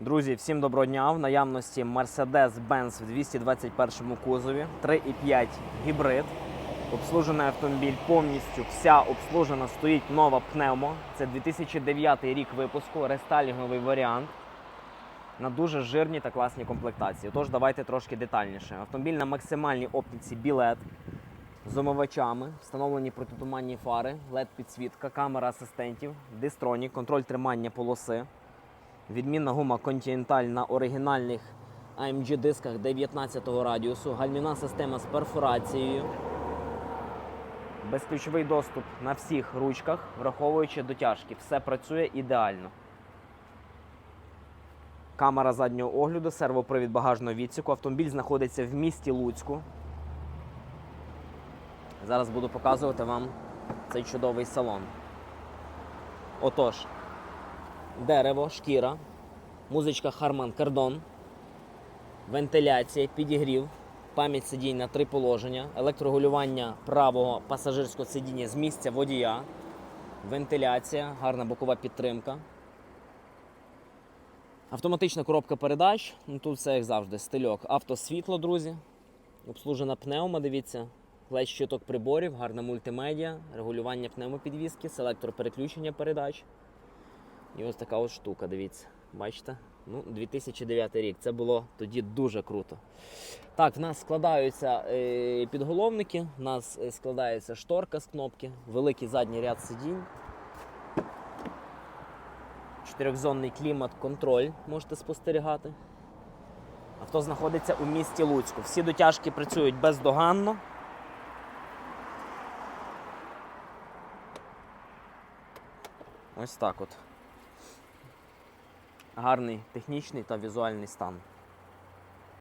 Друзі, всім доброго дня! В наявності Mercedes-Benz в 221 кузові, 3,5 гібрид. Обслужений автомобіль повністю вся обслужена, стоїть нова пневмо. Це 2009 рік випуску, рестайлінговий варіант. На дуже жирній та класній комплектації. Тож давайте трошки детальніше. Автомобіль на максимальній оптиці білет з омивачами, встановлені протитуманні фари, led підсвітка, камера асистентів, дистронік, контроль тримання полоси. Відмінна гума Continental на оригінальних AMG дисках 19 радіусу, гальмівна система з перфорацією, безключовий доступ на всіх ручках, враховуючи дотяжки. Все працює ідеально. Камера заднього огляду, сервопривід багажного відсіку. Автомобіль знаходиться в місті Луцьку. Зараз буду показувати вам цей чудовий салон. Отож, дерево, шкіра, музичка Harman Kardon, вентиляція, підігрів, пам'ять сидінь на три положення, електрорегулювання правого пасажирського сидіння з місця водія, вентиляція, гарна бокова підтримка. Автоматична коробка передач. Ну, тут все як завжди. Стильок. Автосвітло, друзі. Обслужена пневма, дивіться. Ледь щиток приборів, гарна мультимедіа, регулювання пневмопідвіски, селектор переключення передач. І ось така от штука, дивіться. Бачите? Ну, 2009 рік. Це було тоді дуже круто. Так, в нас складаються е, підголовники, в нас е, складається шторка з кнопки, великий задній ряд сидінь. Чотирьохзонний клімат-контроль можете спостерігати. Авто знаходиться у місті Луцьку. Всі дотяжки працюють бездоганно. Ось так от. Гарний технічний та візуальний стан.